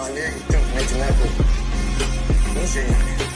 I'm don't make level. Music.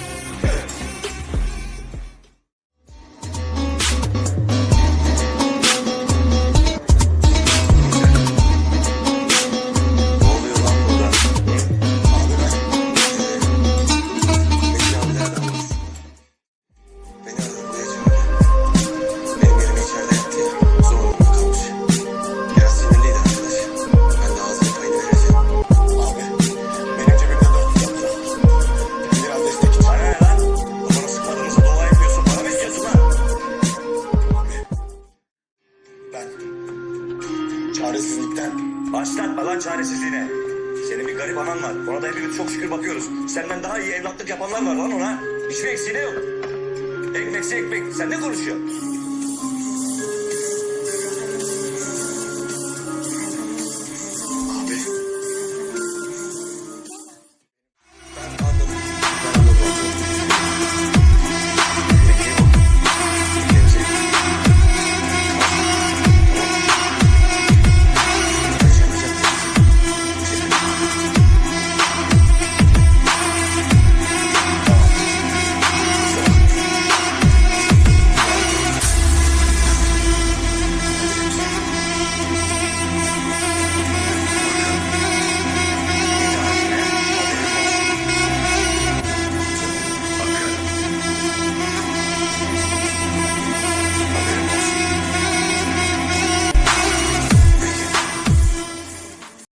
Çaresizlikten. Başlatma lan çaresizliğine. Senin bir garip anan var. Ona da hepimiz çok şükür bakıyoruz. Senden daha iyi evlatlık yapanlar var lan ona. Hiçbir eksiği yok. Ekmekse ekmek. Sen ne konuşuyorsun?